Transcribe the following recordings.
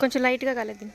కొంచెం లైట్గా కాలేదు.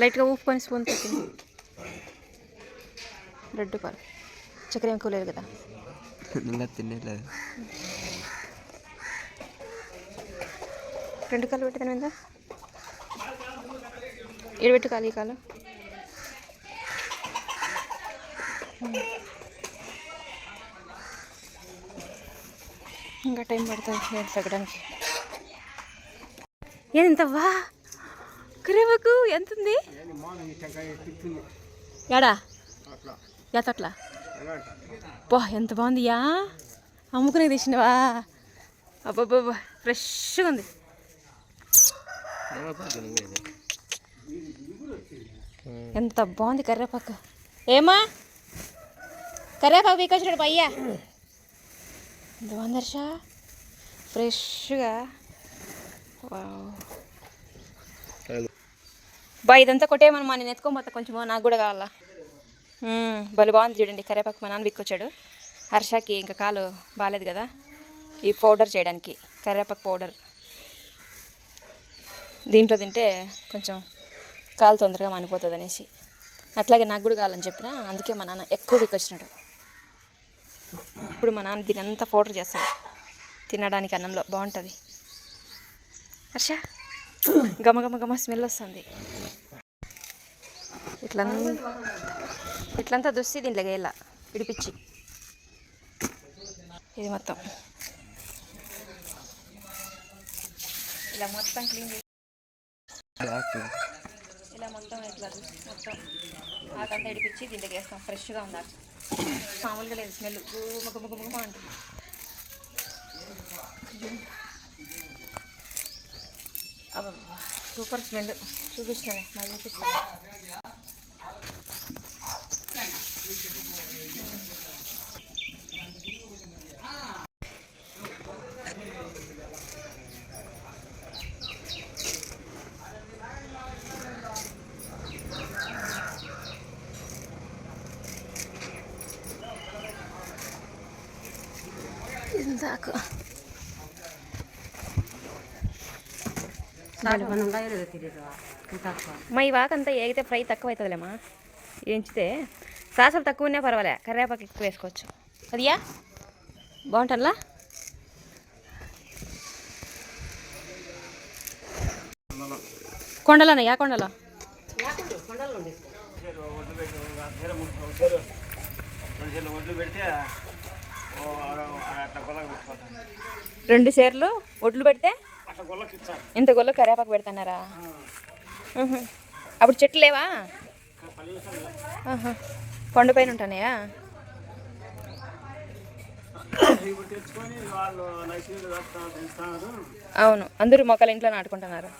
లైట్గా ఊపుకొని స్పూన్ పెట్టింది రెడ్ పాలు చక్కెర ఏం కూలేదు కదా. తినేలేదు. రెండు కాలు పెట్టిన మీద ఇడబెట్టు కాలు ఈ కాలు. ఇంకా టైం పడుతుంది నేను తగ్గడానికి. ఏది కరేవకు ఎంత ఉంది ఎడా ఎతట్లా బా ఎంత బాగుంది యా? అమ్ముకునే తీసినవా? అబ్బాబ్బా ఫ్రెష్గా ఉంది. ఎంత బాగుంది కర్రేపాకు. ఏమా కర్రేపాకు వీకొచ్చినాడు పయ్యా. హర్ష ఫ్రెష్గా. బా ఇదంతా కొట్టేయమనమా నేను ఎత్తుకోమోతా కొంచెం నాకు కూడా కావాలా? భలే బాగుంది చూడండి కరివేపాకు మా నాన్న విక్కొచ్చాడు హర్షకి ఇంకా కాలు బాగాలేదు కదా? ఈ పౌడర్ చేయడానికి కరివేపాకు పౌడర్. దీంట్లో తింటే కొంచెం కాలు తొందరగా మానిపోతుంది అనేసి అట్లాగే నాకు కూడా కావాలని చెప్పిన అందుకే మా నాన్న ఎక్కువ విక్కొచ్చినాడు ఇప్పుడు మా నాన్న దీని అంతా పౌడర్ చేస్తాడు తినడానికి అన్నంలో బాగుంటుంది. హర్ష గమ గమ గమ స్మెల్ వస్తుంది. ఇట్లా ఇట్లంతా దుస్సి దీంట్లో గేయాల విడిపించి ఇది మొత్తం. ఇలా మొత్తం క్లీన్ చేసి ఇలా మొత్తం ఇట్లా మొత్తం ఆకంతా ఇడిపించి దీంట్లోకి వేస్తాం ఫ్రెష్గా ఉంది? ఆకు. మామూలుగా లేదు స్మెల్. గుమ్మ గుమ్మ గుమ్మ గుమ్మ అంటుంది. Super smell. చూపిస్తాను మళ్ళీ చూపిస్తాను. మా ఈ వాకంతా ఏగితే ఫ్రై తక్కువ అవుతుందిలేమ్మా ఏంచితే సాసలు తక్కువ ఉన్నా పర్వాలే కరివేపాకు ఎక్కువ వేసుకోవచ్చు. అదియా? బాగుంటుందా కొండలోనే యా కొండలో? రెండు షేర్లు ఒడ్లు పెడితే ఇంత గొల్ల కరేపాకు పెడుతున్నారా? అప్పుడు చెట్లు లేవా? కొండపైన కొండ పైన ఉంటానయా? అవును. అందరూ మొక్కలు ఇంట్లో నాటుకుంటున్నారు.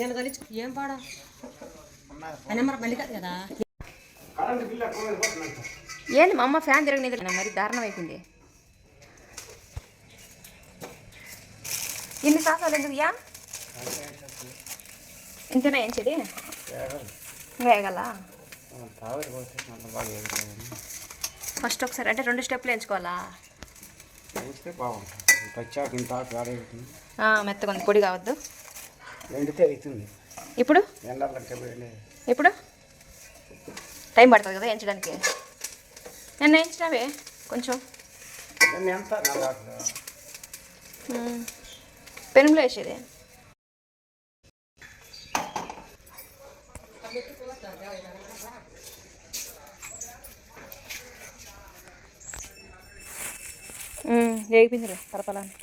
నేను ఏం పాడా? మరి మళ్ళీ కాదు. ఏంది మా అమ్మ ఫ్యాన్ తిరగనిది మరి దారుణం అయిపోయింది. ఇన్ని సాసాలు ఎందుకు యా ఇంతనే ఏం చెడి? వేగల? ఫస్ట్ ఒకసారి అంటే రెండు స్టెప్లు ఎంచుకోవాలా మెత్తగా ఉంది. పొడి కావద్దు. ఎండితే అవుతుంది ఇప్పుడు? ఇప్పుడు? టైం పడుతుంది కదా ఎంచడానికి. నేను ఎంచినావే కొంచెం. పెనుములో వేసేది. వేగిపోయిందిలే పరపలాన్ని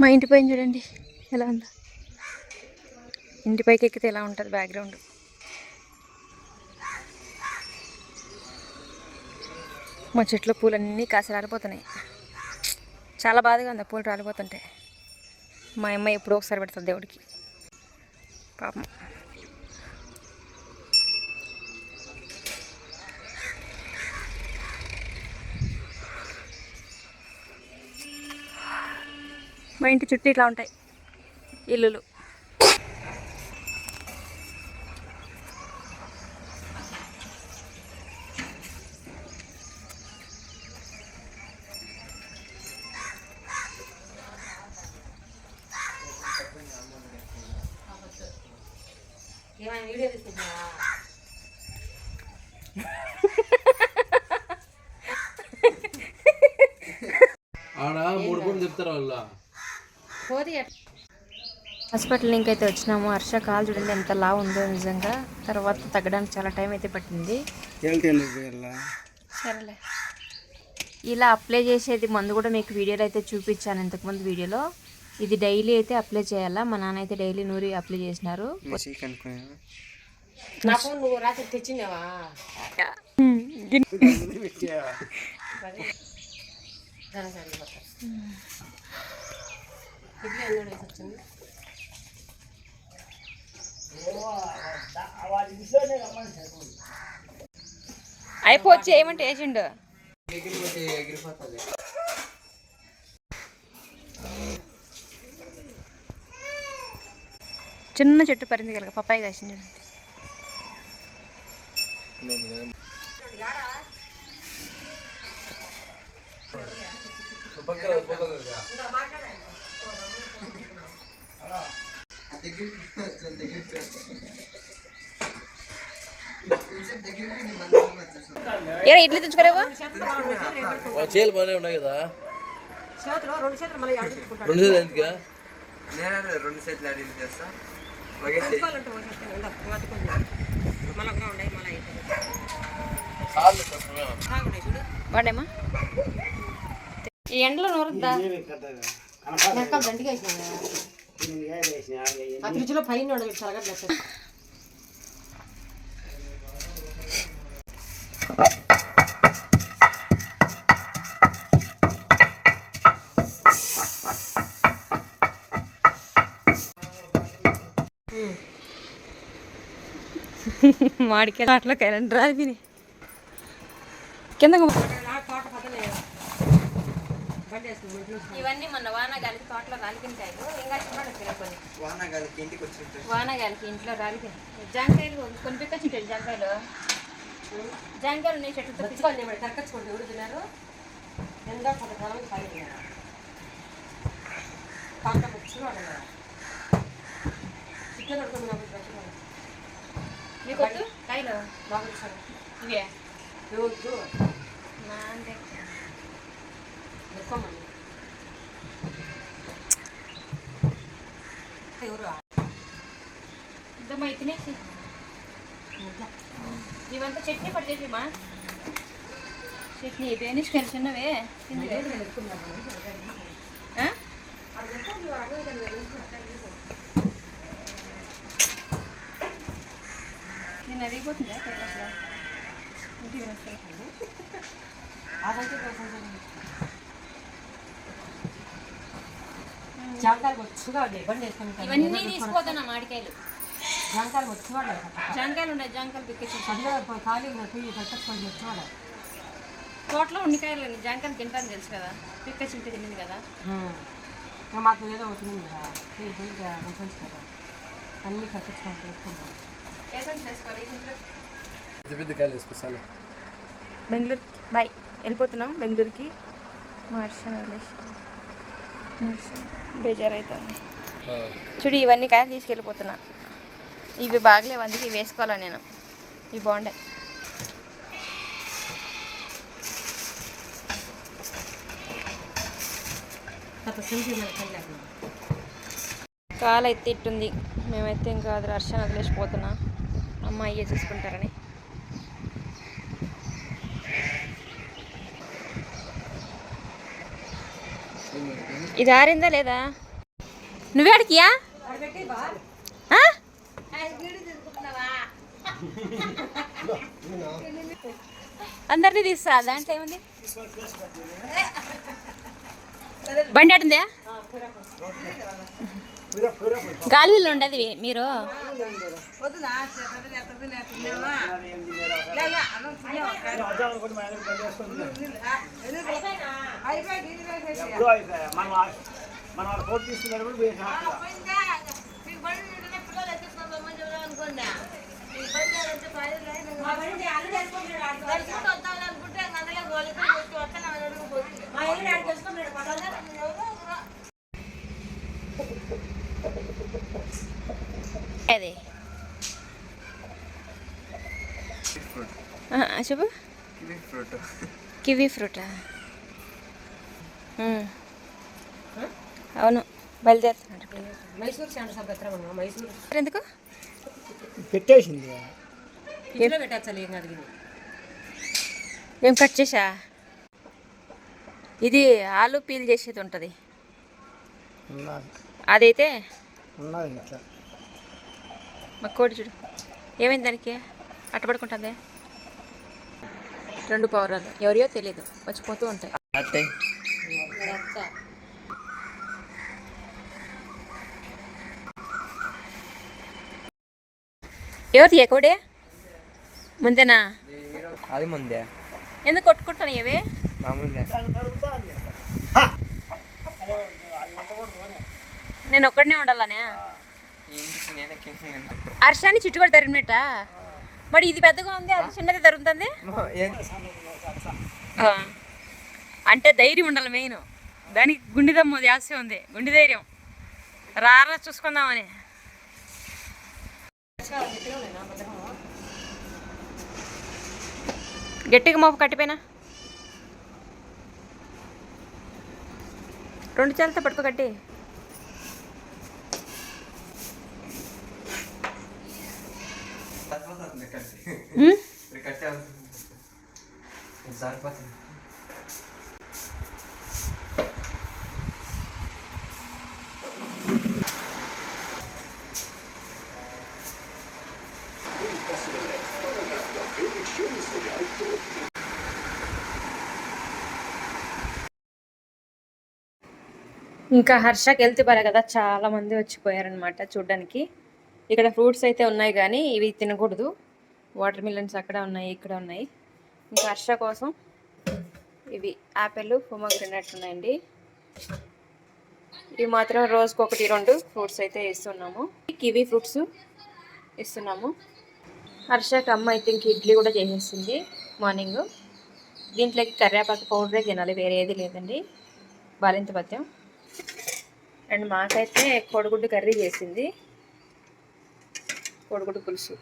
మా ఇంటి పైన చూడండి ఎలా ఉందో. ఇంటిపైకి ఎక్కితే ఎలా ఉంటుంది బ్యాక్గ్రౌండ్ మా చెట్లో పూలన్నీ కాసి రాలిపోతున్నాయి చాలా బాధగా ఉంది ఆ పూలు రాలిపోతుంటే. మా అమ్మ ఎప్పుడో ఒకసారి పెడుతుంది దేవుడికి. పాపం. మా ఇంటి చుట్టూ ఇట్లా ఉంటాయి. ఇల్లులు. ఆడ మూడు పూటలు చెప్తారు వాళ్ళు? హాస్పిటల్ ఇంకైతే వచ్చినాము. హర్ష కాలు చూడండి ఎంత లా ఉందో నిజంగా. తర్వాత తగ్గడానికి చాలా టైం అయితే పట్టింది. సరేలే. ఇలా అప్లై చేసేది మందు కూడా మీకు వీడియోలో అయితే చూపించాను ఇంతకుముందు వీడియోలో. ఇది డైలీ అయితే అప్లై చేయాలా? మా నాన్న అయితే డైలీ నూరి అప్లై చేసినారు. తెచ్చినావా? ఇడ్లీ వేసి వచ్చింది. అయిపోవచ్చు ఏమంటే వేసిండు. చిన్న చెట్టు పరింది కనుక పప్పాయి కాసింది. ఏరా ఇడ్లీ తెచ్చుకోలేవా చేలు బాగానే ఉన్నాయి కదా. చేతులు రెండు చేతులు మళ్ళీ ఆడి తీసుకుంటాడు రెండు చేతులు ఎందుకు అడిగి చేస్తా. తీసుకోవాలంటే ఈ ఎండలో నూరద్దా? దండిగా వేసినా ఆ ఫ్రిడ్జ్లో పైన మాడికాయ అట్లా కరెంట్ రాదు కింద తోట పక్కనే బండి వేసుకుని ఇంట్లో ఇవన్నీ మొన్న వానగాలికి తోటలో రాలికింటాయి ఇంకా చిన్నప్పుడు కొన్ని. వానగాలికి ఇంటికి వచ్చి వానగాలికి ఇంట్లో రాలికి జాంకాయలు కొన్ని పిక్కొచ్చింటాయి జాంకాయలు. జాంకాయలు ఉన్నాయి చెట్టు తెచ్చుకోండి మరి తరకచ్చుకోండి ఎవరు తిన్నారు? ఎంతో పదకాలం పైన పాట ముచ్చున్నాడు చికెన్ ఉడుకున్నప్పుడు పెట్టుకోండి మీకు వద్దు కాయలు బాగా సరే ఇవే రోజు నా అంతే ఎక్కువమండి ఎవరు ఇద్దమ్మా తినేసి ఇవంతా చట్నీ పట్టేసి మా చట్నీ బేనిష్ కలిసి ఉన్నవే? తిందువే. ఆ? నేను అడిగిపోతుందా అసలు ఇంటికి జాంకాయలు వచ్చుగా బండి వేసుకొని ఇవన్నీ తీసిపోతున్నా మామిడికాయలు జాంకాయలు వచ్చేవాడు జాంకాయలు ఉన్నాయి జాంకాయలు పిక్కేసి ఖాళీ పోయి పెట్టచ్చుకొని వచ్చేవాడు తోటలో ఉండికాయలు జాంకాయలు తింటాను తెలుసు కదా? పిక్క చింత తింది కదా? మాకు ఏదో అవుతుంది కదా? అన్నీ చేసుకుంటాం బెంగళూరు బాయ్. వెళ్ళిపోతున్నాం బెంగళూరుకి. మార్షన్ మార్షన్ బేజారైతుంది. చూడు ఇవన్నీ కాయలు తీసుకెళ్ళిపోతున్నా. ఇవి బాగలేవు అందుకే వేసుకోవాలా నేను. ఇవి బాగుండే కొత్త సింపి మన పని లేకుండా కాలు అయితే ఇట్టుంది. మేమైతే ఇంకా అది హర్షణ వదిలేసిపోతున్నా అమ్మ అయ్యే చూసుకుంటారని. ఇది ఆరిందా లేదా? నువ్వే అడిగియా? అందరినీ తీస్తా. దాంట్లో ఏముంది? బండి అటుందా గాలిలో ఉండదు మీరు. ఎప్పుడు అదే ఆ, చెప్పు. Kiwi fruit? కివీ ఫ్రూటా మ్మ్. అవును బయలుదేరుతున్నాడు మైసూర్ శాండ సభ్యత్రం అన్నా మైసూర్. ఎందుకు? పెట్టేసింది. పెట్టచ్చు ఏం కట్ చేసా? ఇది ఆలు పీల్ చేసేది ఉంటుంది. అదైతే? మా కోడి చూడు. ఏమైంది దానికి? అట్టబడుకుంటుంది? రెండు పౌరాలు. ఎవరియో తెలియదు వచ్చిపోతూ ఉంటాయి. ఎవరిది కోడే? ముందేనా? అది ముందే. ఎందుకు కొట్టుకుంటాను ఏవి? మామూలుగా. నేను ఒక్కడనే ఉండాలనే? అర్షాన్ని చుట్టుకొని తరిమినట్ట? మరి ఇది పెద్దగా ఉంది అది చిన్నది తరుగుతుంది ఆ. అంటే ధైర్యం ఉండాలి మెయిన్. దానికి గుండెదమ్ము జాస్తి ఉంది. గుండె ధైర్యం. రారా చూసుకుందామని. గట్టిగా మోపు కట్టిపోయినా? రెండు చేతులతో పట్టుకో కట్టి ఇంకా హర్షకి వెళ్తే పరే కదా చాలా మంది వచ్చిపోయారనమాట చూడడానికి. ఇక్కడ ఫ్రూట్స్ అయితే ఉన్నాయి కానీ ఇవి తినకూడదు. వాటర్ మిలన్స్ అక్కడ ఉన్నాయి ఇక్కడ ఉన్నాయి. ఇంకా హర్ష కోసం ఇవి యాపిల్ పొమగ్రనేట్ ఉన్నాయండి. ఇవి మాత్రం రోజుకి ఒకటి రెండు ఫ్రూట్స్ అయితే ఇస్తున్నాము. కివీ ఫ్రూట్స్ ఇస్తున్నాము. హర్షకి అమ్మ అయితే ఇంక ఇడ్లీ కూడా చేసేస్తుంది మార్నింగ్ దీంట్లోకి కర్రేపాకు పౌడరే తినాలి వేరే ఏది లేదండి. బాలింత పద్యం. అండ్ మాకైతే కోడిగుడ్డు కర్రీ చేసింది. కోడిగుడ్డు పులుసు.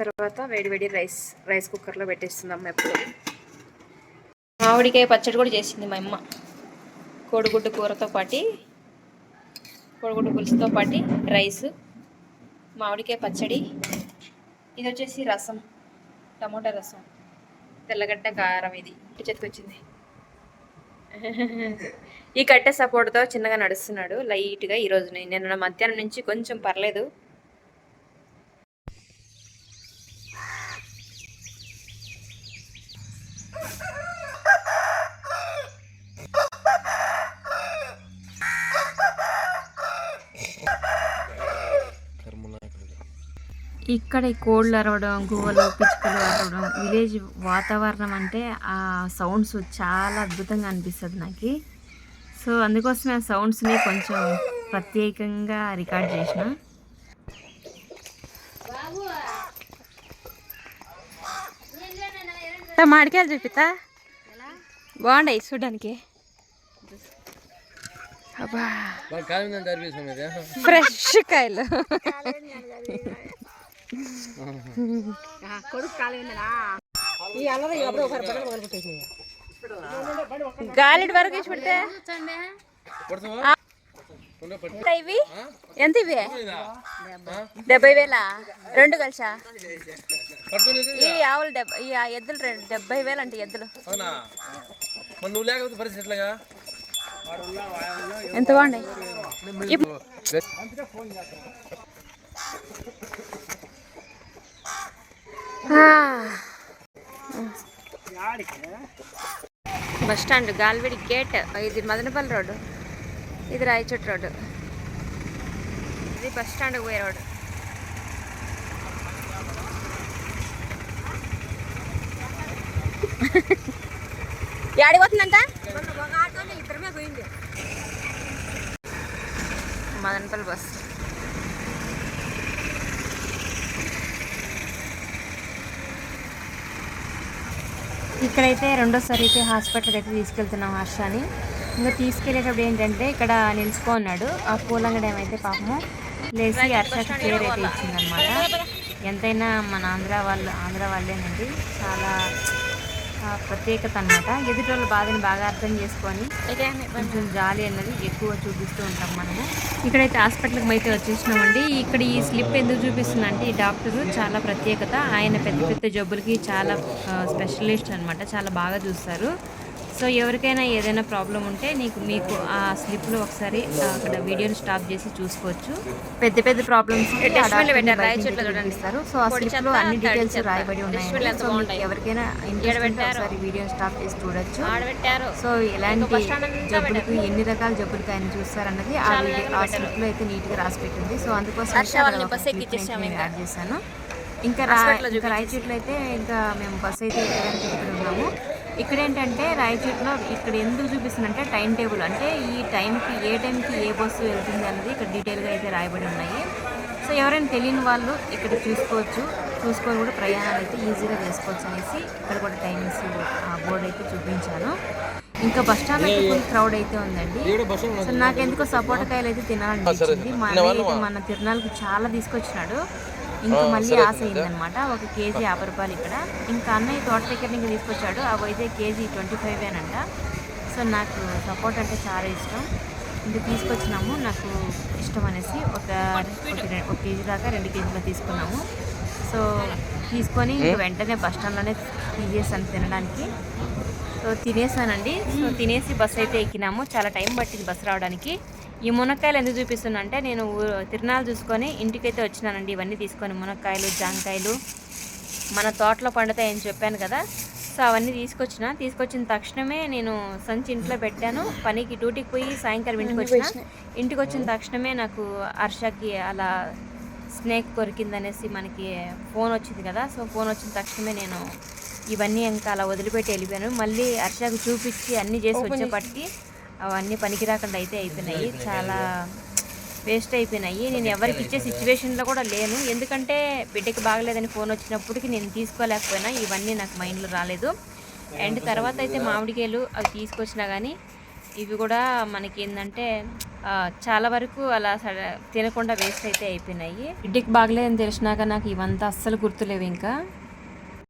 తర్వాత వేడి వేడి రైస్ రైస్ కుక్కర్లో పెట్టేస్తున్నాం ఎప్పుడు. మామిడికాయ పచ్చడి కూడా చేసింది మా అమ్మ. కోడిగుడ్డు కూరతో పాటి కోడిగుడ్డు పులుసుతో పాటి రైస్ మామిడికాయ పచ్చడి. ఇది వచ్చేసి రసం టమోటా రసం. తెల్లగడ్డ కారం ఇది. చేతికొచ్చింది చేతికి వచ్చింది. ఈ కట్టె సపోర్ట్తో చిన్నగా నడుస్తున్నాడు. లైట్గా ఈరోజు నిన్న మధ్యాహ్నం నుంచి కొంచెం పర్లేదు. ఇక్కడ ఈ కోళ్ళు అరవడం గువ్వలు పిచ్చుకలు అరవడం విలేజ్ వాతావరణం అంటే ఆ సౌండ్స్ చాలా అద్భుతంగా అనిపిస్తుంది నాకు. సో అందుకోసమే ఆ సౌండ్స్ని కొంచెం ప్రత్యేకంగా రికార్డ్ చేసిన. మామిడికాయలు చూపిస్తా బాగుండాయి చూడడానికి. ఫ్రెష్ కాయలు. గాలిడి వరకు వేసి పెడితే? ఇవి? ఎంత ఇవి? డెబ్బై వేల? రెండు కలిసా? ఈ ఆవులు డెబ్బై ఈ ఎద్దులు రెండు డెబ్బై వేలు అంటే ఎద్దులు. ఎంత బాగున్నాయి? Bus stand Galiveedu gate. ఇది మదనపల్లి రోడ్డు. ఇది రాయచోటి రోడ్డు. ఇది బస్ స్టాండ్ పోయే రోడ్డు. యాడికి పోతుందంట? మదనపల్లి బస్. ఇక్కడైతే రెండోసారి అయితే హాస్పిటల్కి అయితే తీసుకెళ్తున్నాం హర్షాని ఇంకా తీసుకెళ్ళేటప్పుడు ఏంటంటే ఇక్కడ నిలుచుకో ఉన్నాడు ఆ పూలంగడి ఏమైతే పాపము లేచి హర్షకి పేరు అయితే ఇచ్చిందనమాట. ఎంతైనా మన ఆంధ్ర వాళ్ళు ఆంధ్ర వాళ్ళేనండి. చాలా ప్రత్యేకత అనమాట ఎదుటోళ్ళ బాధని బాగా అర్థం చేసుకొని కొంచెం జాలి అన్నది ఎక్కువ చూపిస్తూ ఉంటాం మనము. ఇక్కడైతే హాస్పిటల్కి అయితే వచ్చేసినామండి. ఇక్కడ ఈ స్లిప్ ఎందుకు చూపిస్తుంది అంటే ఈ డాక్టరు చాలా ప్రత్యేకత. ఆయన పెద్ద పెద్ద జబ్బులకి చాలా స్పెషలిస్ట్ అన్నమాట. చాలా బాగా చూస్తారు. సో ఎవరికైనా ఏదైనా ప్రాబ్లం ఉంటే నీకు మీకు ఆ స్లిప్లో ఒకసారి అక్కడ వీడియోని స్టాప్ చేసి చూసుకోవచ్చు. పెద్ద పెద్ద ప్రాబ్లమ్స్ చూపిస్తారు సో ఆ స్లిప్లో అన్ని డీటెయిల్స్ రాయబడి ఉన్నాయి. సో ఎవరికైనా ఒకసారి వీడియో స్టాప్ చేసి చూడొచ్చు. సో ఎలాంటి జబ్బులకు ఎన్ని రకాల జబ్బులకు ఆయన చూస్తారన్నది ఆ ఆ స్లిప్లో అయితే నీట్గా రాసి పెట్టింది. సో అందుకోసం యాడ్ చేశాను. ఇంకా రా ఇంకా రాయచోట్లో అయితే ఇంకా మేము బస్ అయితే ఎక్కడానికి ఉన్నాము. ఇక్కడ ఏంటంటే రాయచోట్లో ఇక్కడ ఎందుకు చూపిస్తుందంటే టైం టేబుల్. అంటే ఈ టైంకి ఏ టైంకి ఏ బస్సు వెళ్తుంది అన్నది ఇక్కడ డీటెయిల్గా అయితే రాయబడి ఉన్నాయి. సో ఎవరైనా తెలియని వాళ్ళు ఇక్కడ చూసుకోవచ్చు. చూసుకొని కూడా ప్రయాణాలు అయితే ఈజీగా చేసుకోవచ్చు అనేసి ఇక్కడ కూడా టైమింగ్స్ ఆ బోర్డు అయితే చూపించాను. ఇంకా బస్ స్టాండ్ అయితే ఫుల్ క్రౌడ్ అయితే ఉందండి. సో నాకెందుకో సపోటా కాయలు అయితే తినాలనిపించింది మా అన్నయ్య అయితే మన తిరునాళ్ళకి చాలా తీసుకొచ్చినాడు. ఇంకా మళ్ళీ ఆశ అయిందనమాట. ఒక కేజీ యాభై రూపాయలు ఇక్కడ. ఇంకా అన్నయ్య తోట దగ్గర నుంచి తీసుకొచ్చాడు. అవి అయితే కేజీ ట్వంటీ ఫైవ్ అంట సో నాకు సపోర్ట్ అంటే చాలా ఇష్టం. ఇంకా తీసుకొచ్చినాము. నాకు ఇష్టం అనేసి ఒక ఒక కేజీ దాకా రెండు కేజీలు తీసుకున్నాము. సో తీసుకొని ఇంక వెంటనే బస్ స్టాండ్లోనే తీసేసాను తినడానికి. సో తినేసానండి. సో తినేసి బస్సు అయితే ఎక్కినాము. చాలా టైం పట్టింది బస్సు రావడానికి. ఈ మునక్కాయలు ఎందుకు చూపిస్తున్నా అంటే నేను తిరునాళ్ళు చూసుకొని ఇంటికైతే వచ్చినానండి. ఇవన్నీ తీసుకొని మునక్కాయలు జాంకాయలు మన తోటలో పండుతాయని చెప్పాను కదా. సో అవన్నీ తీసుకొచ్చిన. తీసుకొచ్చిన తక్షణమే నేను సంచి ఇంట్లో పెట్టాను. పనికి డ్యూటీకి పోయి సాయంకాలం ఇంటికి వచ్చిన. ఇంటికి వచ్చిన తక్షణమే నాకు హర్షకి అలా స్నేక్ కొరికిందనేసి మనకి ఫోన్ వచ్చింది కదా. సో ఫోన్ వచ్చిన తక్షణమే నేను ఇవన్నీ ఇంకా అలా వదిలిపెట్టి వెళ్ళిపోయాను. మళ్ళీ హర్షకు చూపించి అన్నీ చేసి వచ్చేపటికి అవన్నీ పనికి రాకుండా అయితే అయిపోయినాయి. చాలా వేస్ట్ అయిపోయినాయి. నేను ఎవరికి ఇచ్చే సిచ్యువేషన్లో కూడా లేను. ఎందుకంటే బిడ్డకి బాగలేదని ఫోన్ వచ్చినప్పటికి నేను తీసుకోలేకపోయినా. ఇవన్నీ నాకు మైండ్లో రాలేదు. అండ్ తర్వాత అయితే మామిడికాయలు అవి తీసుకొచ్చినా కానీ ఇవి కూడా మనకి ఏంటంటే చాలా వరకు అలా సడ- తినకుండా వేస్ట్ అయితే అయిపోయినాయి. బిడ్డకి బాగలేదని తెలిసినాక నాకు ఇవంతా అస్సలు గుర్తులేవు ఇంకా.